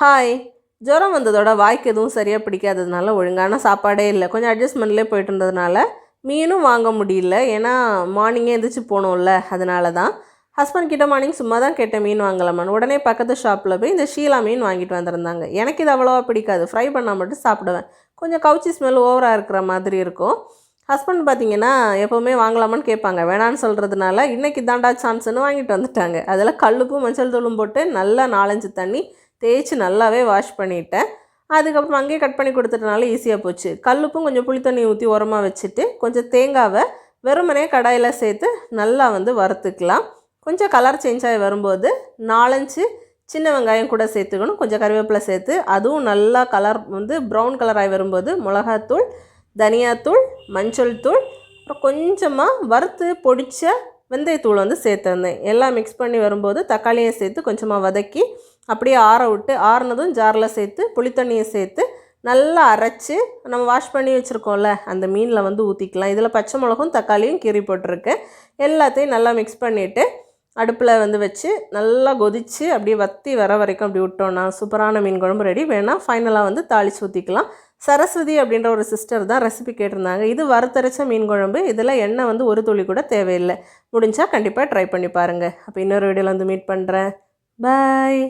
Hi ஜுரம் வந்ததோட வாய்க்கு எதுவும் சரியாக பிடிக்காததுனால ஒழுங்கான சாப்பாடே இல்லை. கொஞ்சம் அட்ஜஸ்ட்மெண்ட்லேயே போயிட்டு இருந்ததுனால மீனும் வாங்க முடியல. ஏன்னா மார்னிங்கே எந்திரிச்சு போனோம்ல அதனால தான் ஹஸ்பண்ட் கிட்ட மார்னிங் சும்மா தான் கேட்டேன் மீன் வாங்கலாமான்னு. உடனே பக்கத்து ஷாப்பில் போய் இந்த ஷீலா மீன் வாங்கிட்டு வந்திருந்தாங்க. எனக்கு இது அவ்வளோவா பிடிக்காது. ஃப்ரை பண்ணால் மட்டும் சாப்பிடுவேன். கொஞ்சம் கவுச்சி ஸ்மெல் ஓவராக இருக்கிற மாதிரி இருக்கும். ஹஸ்பண்ட் பார்த்தீங்கன்னா எப்போவுமே வாங்கலாமான்னு கேட்பாங்க. வேணான்னு சொல்கிறதுனால இன்றைக்கி தாண்டா சான்ஸ்னு வாங்கிட்டு வந்துட்டாங்க. அதில் கல்லுப்பும் மஞ்சள் தூளும் போட்டு நல்லா நாலஞ்சு தண்ணி தேய்ச்சி நல்லாவே வாஷ் பண்ணிட்டேன். அதுக்கப்புறம் அங்கேயே கட் பண்ணி கொடுத்துட்டனால ஈஸியாக போச்சு. கல்லுப்பும் கொஞ்சம் புளி தண்ணி ஊற்றி உரமாக வச்சுட்டு கொஞ்சம் தேங்காவை வெறுமனே கடாயில் சேர்த்து நல்லா வந்து வறுத்துக்கலாம். கொஞ்சம் கலர் சேஞ்ச் ஆகி வரும்போது நாலஞ்சு சின்ன வெங்காயம் கூட சேர்த்துக்கணும். கொஞ்சம் கருவேப்பிலை சேர்த்து அதுவும் நல்லா கலர் வந்து ப்ரௌன் கலர் ஆகி வரும்போது மிளகாத்தூள் தனியாத்தூள் மஞ்சள் தூள் அப்புறம் கொஞ்சமாக வறுத்து பொடிச்ச வெந்தயத்தூள் வந்து சேர்த்துருந்தேன். எல்லாம் மிக்ஸ் பண்ணி வரும்போது தக்காளியை சேர்த்து கொஞ்சமாக வதக்கி அப்படியே ஆற விட்டு ஆறுனதும் ஜாரில் சேர்த்து புளித்தண்ணியை சேர்த்து நல்லா அரைச்சி நம்ம வாஷ் பண்ணி வச்சுருக்கோம்ல அந்த மீனில் வந்து ஊற்றிக்கலாம் இதில் பச்சை மிளகும் தக்காளியும் கீறி போட்டிருக்கேன் எல்லாத்தையும் நல்லா மிக்ஸ் பண்ணிவிட்டு அடுப்பில் வந்து வச்சு நல்லா கொதித்து அப்படியே வத்தி வர வரைக்கும் அப்படி விட்டோன்னா சூப்பரான மீன் குழம்பு ரெடி வேணால் ஃபைனலாக வந்து தாளித்து ஊற்றிக்கலாம் சரஸ்வதி அப்படின்ற ஒரு சிஸ்டர் தான் ரெசிபி கேட்டிருந்தாங்க. இது வறுத்தரைச்ச மீன் குழம்பு. இதில் எண்ணெய் வந்து ஒரு துளி கூட தேவையில்லை. முடிஞ்சால் கண்டிப்பாக ட்ரை பண்ணி பாருங்கள் அப்போ இன்னொரு வீடியோவில் வந்து மீட் பண்ணுறேன் பாய்